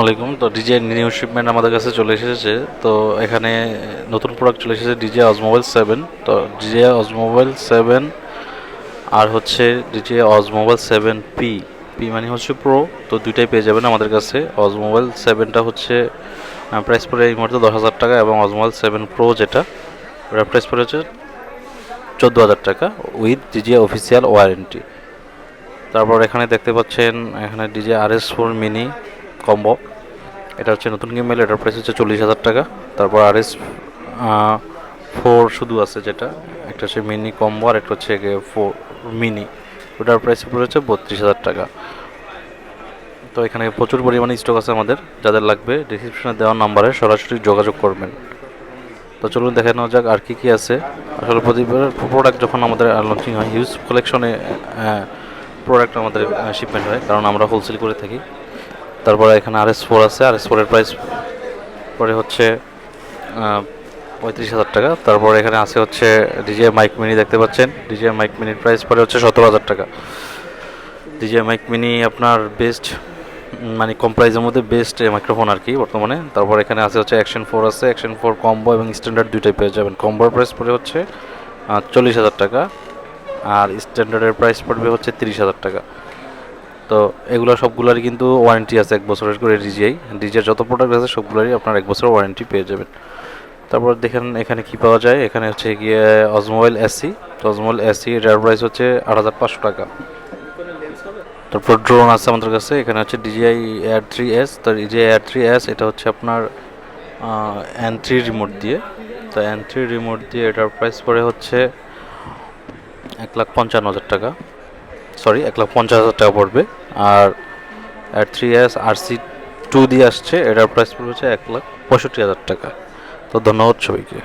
আসসালামাইকুম তো DJ new shipment আমাদের কাছে চলে এসেছে। তো এখানে নতুন প্রোডাক্ট চলে এসেছে ডিজে অজমোবাইল সেভেন তো ডিজে অজমোবাইল সেভেন আর হচ্ছে DJI Osmo Mobile seven P P মানে হচ্ছে প্রো তো দুইটাই পেয়ে যাবেন আমাদের কাছে। অজমোবাইল সেভেনটা হচ্ছে প্রাইস পড়ে এই মুহূর্তে দশ হাজার টাকা এবং অজমোবাইল সেভেন প্রো যেটা, ওটার প্রাইস পড়ে হচ্ছে চোদ্দ হাজার টাকা উইথ ডিজে অফিসিয়াল ওয়ারেন্টি তারপর এখানে দেখতে পাচ্ছেন, এখানে DJI R S four mini combo এটা হচ্ছে নতুন গেম এটার প্রাইস হচ্ছে চল্লিশ হাজার টাকা। তারপর আর এস ফোর শুধু আছে যেটা। একটা হচ্ছে মিনি কম্বো আর একটা হচ্ছে ফোর মিনি ওটার প্রাইস পড়ে হচ্ছে বত্রিশ হাজার টাকা। তো এখানে প্রচুর পরিমাণে স্টক আছে আমাদের। যাদের লাগবে ডিসক্রিপশনে দেওয়া নাম্বারে সরাসরি যোগাযোগ করবেন। তো চলুন দেখে নেওয়া যাক আর কী কী আছে। আসলে প্রতিবার প্রোডাক্ট যখন আমাদের লঞ্চিং হয় হিউজ কালেকশনে প্রোডাক্ট আমাদের শিপমেন্ট হয়। কারণ আমরা হোলসেল করে থাকি। তারপরে এখানে আর এস ফোর আছে। আর এস ফোরের প্রাইস পরে হচ্ছে পঁয়ত্রিশ হাজার টাকা। তারপর এখানে আছে হচ্ছে ডিজে মাইক মিনি দেখতে পাচ্ছেন। ডিজে মাইক মিনির প্রাইস পরে হচ্ছে সতেরো হাজার টাকা। ডিজে মাইক মিনি আপনার বেস্ট মানে কম প্রাইসের মধ্যে বেস্ট মাইক্রোফোন আর কি বর্তমানে। তারপর এখানে আছে হচ্ছে অ্যাকশন ফোর আছে। অ্যাকশন ফোর কম্বো এবং স্ট্যান্ডার্ড দুইটাই পেয়ে যাবেন। কম্বোর প্রাইস পড়ে হচ্ছে চল্লিশ হাজার টাকা। আর স্ট্যান্ডার্ডের প্রাইস পড়বে হচ্ছে তিরিশ হাজার টাকা। তো এগুলো সবগুলোরই কিন্তু ওয়ারেন্টি আছে, এক বছরের করে ডিজিআই ডিজিআর যত প্রোডাক্ট আছে সবগুলোরই আপনার এক বছরের ওয়ারেন্টি পেয়ে যাবেন। তারপর দেখেন এখানে কি পাওয়া যায়? এখানে হচ্ছে গিয়ে অজমোবাইল এসি তো অজমোবাইল এসি এটার প্রাইস হচ্ছে আট হাজার পাঁচশো টাকা। তারপর ড্রোন আছে আমাদের কাছে, এখানে হচ্ছে ডিজিআই এয়ার থ্রি এস তো ডিজিআই এয়ার থ্রি এস এটা হচ্ছে আপনার এন থ্রি রিমোট দিয়ে। তো এন থ্রি রিমোট দিয়ে এটার প্রাইস পড়ে হচ্ছে এক লাখ পঞ্চান্ন হাজার টাকা। সরি এক লাখ পঞ্চাশ হাজার টাকা পড়বে। আর আর three S R C two দিয়ে আসছে, এটার প্রাইস পড়বে হচ্ছে এক লাখ পঁয়ষট্টি হাজার টাকা। তো ধন্যবাদ সবাইকে।